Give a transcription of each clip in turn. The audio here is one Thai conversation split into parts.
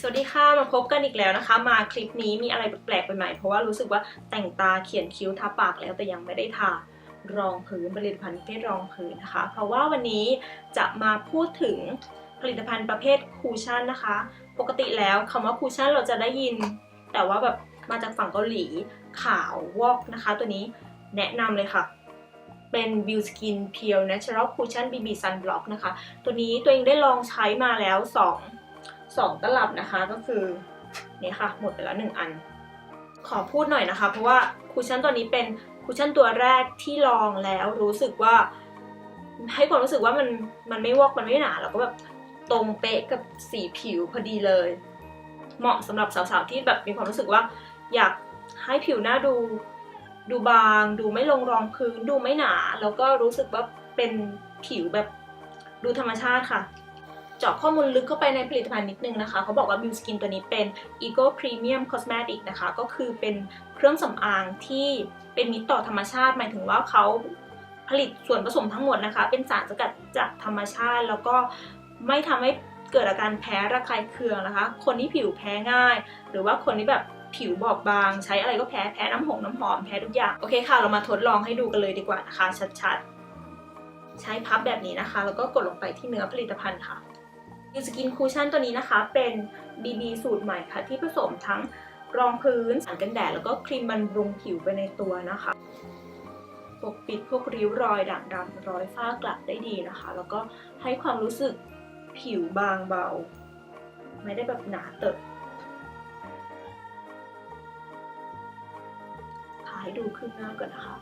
สวัสดีค่ะ มาพบกันอีกแล้วนะคะ มาคลิปนี้มีอะไรแปลกๆไปใหม่เพราะว่ารู้สึกว่าแต่งตาเขียนคิ้วทาปากแล้วแต่ยังไม่ได้ทารองพื้นผลิตภัณฑ์ประเภทรองพื้นนะคะ เพราะว่าวันนี้จะมาพูดถึงผลิตภัณฑ์ประเภทคูชั่นนะคะ ปกติแล้วคำว่าคูชั่นเราจะได้ยิน แต่ว่าแบบมาจากฝั่งเกาหลีขาววอกนะคะ ตัวนี้แนะนำเลยค่ะเป็น Bill Skin Pure Natural Cushion BB Sunblock นะคะ ตัวนี้ตัวเองได้ลองใช้มาแล้ว 2 2 ตลับนะคะก็คือเนี่ยค่ะหมดไปแล้ว 1 อัน ขอพูดหน่อยนะคะ เพราะว่าคุชชั่นตัวนี้เป็นคุชชั่นตัวแรกที่ลองแล้วรู้สึกว่า ให้ความรู้สึกว่ามันมันไม่วอกมันไม่หนาแล้วก็แบบตรงเป๊ะกับสีผิวพอดีเลย เหมาะสำหรับสาวๆที่แบบมีความรู้สึกว่า อยากให้ผิวหน้าดู ดูบาง ดูไม่ลงรองพื้น ดูไม่หนา แล้วก็รู้สึกว่าเป็นผิวแบบดูธรรมชาติค่ะ เจาะข้อมูลลึกเข้าไปในผลิตภัณฑ์นิดนึงนะคะ เขาบอกว่า Bill Skin ตัวนี้เป็น Ego Premium Cosmetic นะคะ ก็คือเป็นเครื่องสำอางที่เป็นมิตรต่อธรรมชาติ หมายถึงว่าเขาผลิตส่วนผสมทั้งหมดนะคะ เป็นสารสกัดจากธรรมชาติ แล้วก็ไม่ทำให้เกิดอาการแพ้ระคายเคืองนะคะ คนที่ผิวแพ้ง่าย หรือว่าคนที่แบบผิวบอบบาง ใช้อะไรก็แพ้แพ้น้ำหงน้ำหอมแพ้ทุกอย่าง โอเคค่ะ เรามาทดลองให้ดูกันเลยดีกว่านะคะ ชัดๆ ใช้พับแบบนี้นะคะ แล้วก็กดลงไปที่เนื้อผลิตภัณฑ์ค่ะ ยูสกินคูชั่นตัวนี้นะคะ เป็น BB สูตรใหม่ค่ะ ที่ผสมทั้งรองพื้นสารกันแดด แล้วก็ครีมบำรุงผิวไปในตัวนะคะ ปกปิดพวกริ้วรอยด่างดำรอยฝ้ากระได้ดีนะคะ แล้วก็ให้ความรู้สึกผิวบางเบา ไม่ได้แบบหนาเติบถ่ายให้ดูขึ้นหน้าก่อนนะคะ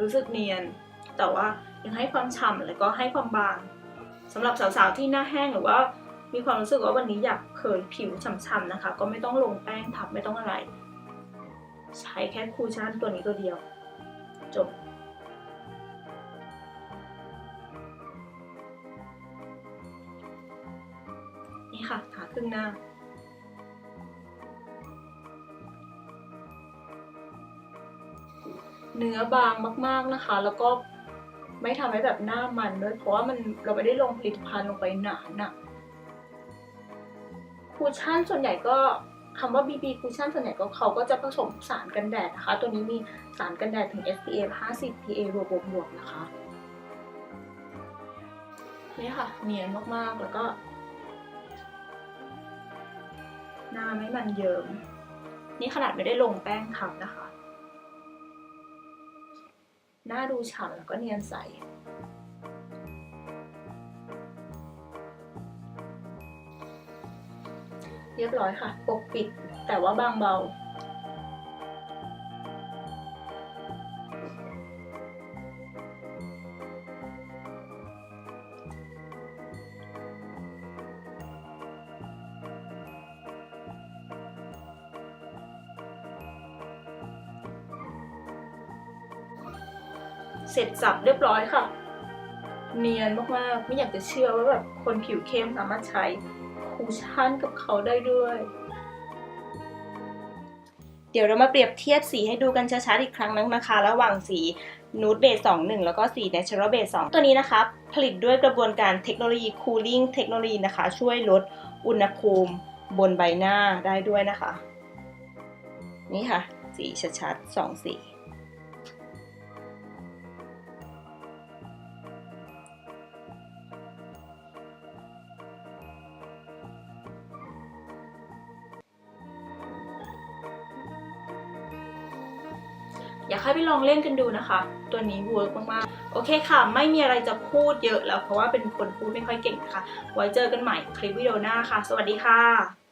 รู้สึกเนียน แต่ว่ายังให้ความฉ่ำแล้วก็ให้ความบางสำหรับสาวๆที่หน้าแห้งหรือว่ามีความรู้สึกว่าวันนี้อยากเขินผิวฉ่ำๆนะคะ ก็ไม่ต้องลงแป้งทับไม่ต้องอะไร ใช้แค่คูชั่นตัวนี้ตัวเดียว จบนี่ค่ะทาครึ่งหน้า เนื้อบางมาก ๆนะคะ แล้วก็ไม่ทำให้แบบหน้ามันด้วยเพราะว่ามันเราไม่ได้ลงผลิตภัณฑ์ลงไปหนาหนักคูชั่นส่วนใหญ่ก็คำว่า BB คูชั่นส่วนใหญ่ก็เขาก็จะผสมสารกันแดดนะคะ ตัวนี้มีสารกันแดดถึง SPF 50 PA บวกบวกนะคะนี่ค่ะ เนียนมากๆแล้วก็ หน้าไม่มันเยิมนี่ขนาดไม่ได้ลงแป้งทับนะคะ หน้าดูฉ่ำแล้วก็เนียนใส เรียบร้อยค่ะ ปกปิดแต่ว่าบางเบา เสร็จสับเรียบร้อยค่ะ เนียนมากๆ ไม่อยากจะเชื่อว่าแบบคนผิวเข้มสามารถใช้คูชั่นกับเขาได้ด้วย เดี๋ยวเรามาเปรียบเทียบสีให้ดูกันชัดๆอีกครั้งนึงนะคะ ระหว่างสีนูดเบส21 แล้วก็สี Natural Base 2 ตัวนี้นะคะ ผลิตด้วยกระบวนการเทคโนโลยี Cooling เทคโนโลยีนะคะ ช่วยลดอุณหภูมิบนใบหน้าได้ด้วยนะคะ นี่ค่ะ สีชัดๆสองสี อยากให้ไปลองเล่นกันดูนะคะ ตัวนี้เวิร์กมากๆ โอเคค่ะ ไม่มีอะไรจะพูดเยอะแล้วเพราะว่าเป็นคนพูดไม่ค่อยเก่งนะคะ ไว้เจอกันใหม่คลิปวิดีโอหน้าค่ะ สวัสดีค่ะ